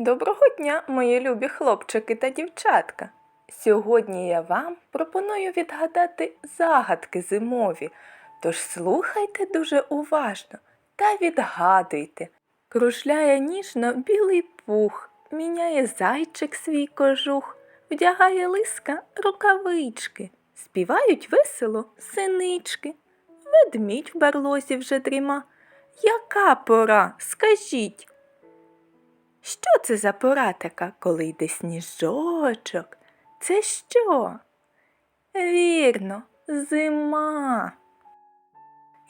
Доброго дня, мої любі хлопчики та дівчатка. Сьогодні я вам пропоную відгадати загадки зимові, тож слухайте дуже уважно та відгадуйте. Кружляє ніжно білий пух, міняє зайчик свій кожух, вдягає лиска рукавички, співають весело синички. Ведмідь в барлозі вже дріма. Яка пора? Скажіть. Що це за пора така, коли йде сніжочок? Це що? Вірно, зима.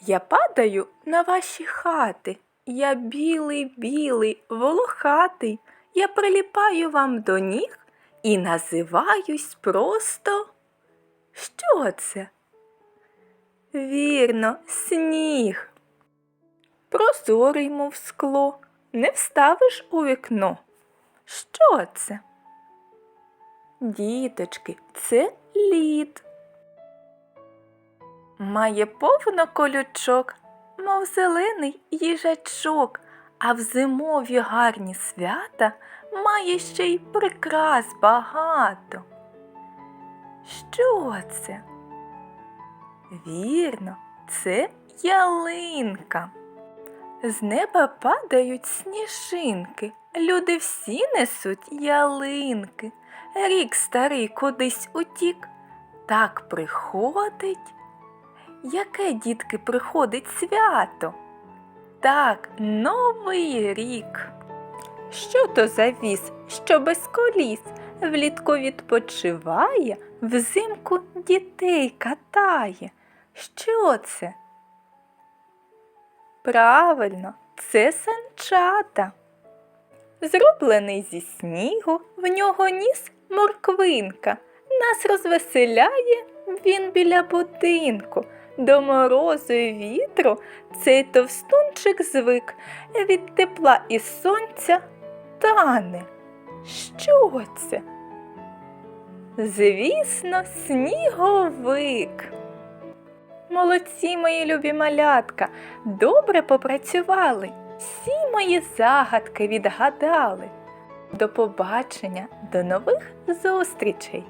Я падаю на ваші хати. Я білий, білий, волохатий. Я приліпаю вам до ніг і називаюсь просто. Що це? Вірно, сніг. Прозорий, мов скло, не вставиш у вікно. Що це? Діточки, це лід. Має повно колючок, мов зелений їжачок, а в зимові гарні свята має ще й прикрас багато. Що це? Вірно, це ялинка. З неба падають сніжинки, люди всі несуть ялинки. Рік старий кудись утік, так приходить. Яке дітки приходить свято? Так, новий рік. Що то за віз, що без коліс, влітку відпочиває, взимку дітей катає. Що це? Правильно, це санчата. Зроблений зі снігу, в нього ніс морквинка. Нас розвеселяє він біля будинку. До морозу й вітру цей товстунчик звик від тепла і сонця тане. Що це? Звісно, сніговик. Молодці, мої любі малятка, добре попрацювали, всі мої загадки відгадали. До побачення, до нових зустрічей!